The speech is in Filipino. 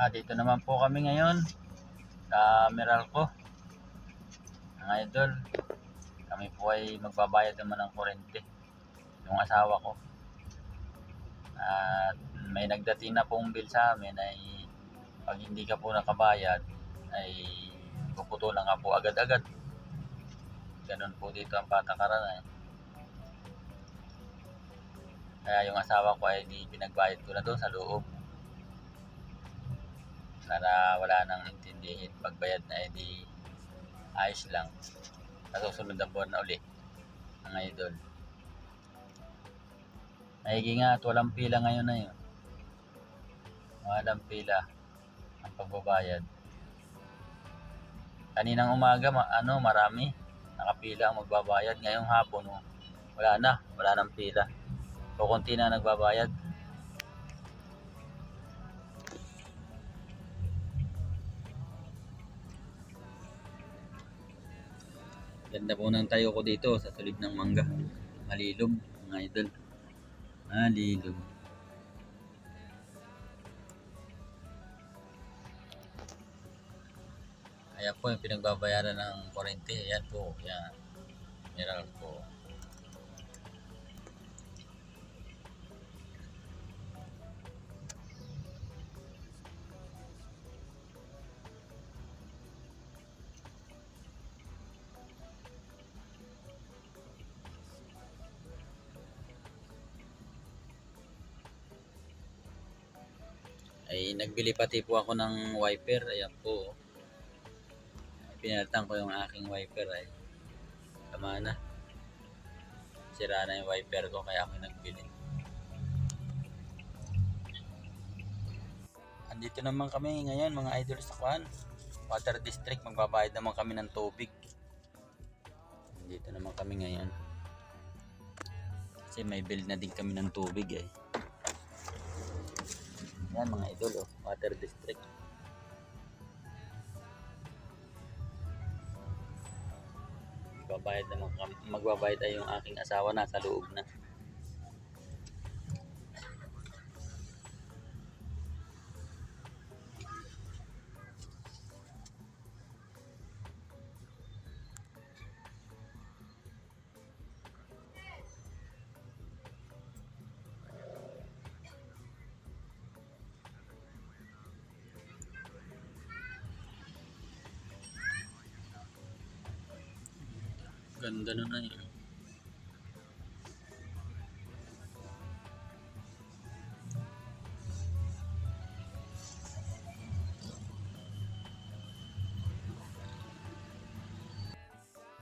Ah, dito naman po kami ngayon sa Meralco. Mga idol, kami po ay magbabayad naman ng kurente. Yung asawa ko. At may nagdating na pong bill sa amin ay pag hindi ka po nakabayad ay puputulan ka po agad-agad. Ganun po dito ang patakaran eh. Kaya yung asawa ko ay di pinagbayad ko na doon sa loob. Sana wala nang intindihin. Pagbayad na edi ayos lang. Sa susunod na buwan na uli. Ang idol. Maigi nga at walang pila ngayon na yun. Walang pila ang pagbabayad. Kaninang umaga, ma- ano, marami. Nakapila ang magbabayad. Ngayong hapon, oh, wala na. Wala nang pila. So, konti na nagbabayad. Ganda po ng tayo ko dito sa tulid ng mangga. Malilog, mga idol. Malilog. Ayan po yung pinagbabayaran ng kurente. Ayan po. Ayan. Meron po. Ay nagbili pati po ako ng wiper. Ayan po pinalitan ko yung aking wiper ay. Tama na. Sira na yung wiper ko kaya ako nagbili. Andito naman kami ngayon mga idol sa Kwan. Water district magbabayad naman kami ng tubig. Andito naman kami ngayon. Kasi may bill na din kami ng tubig eh yan mga idol, oh, water district. Magbabayad kami, magbabayad ay yung aking asawa nasa loob na. Ganda na na yun.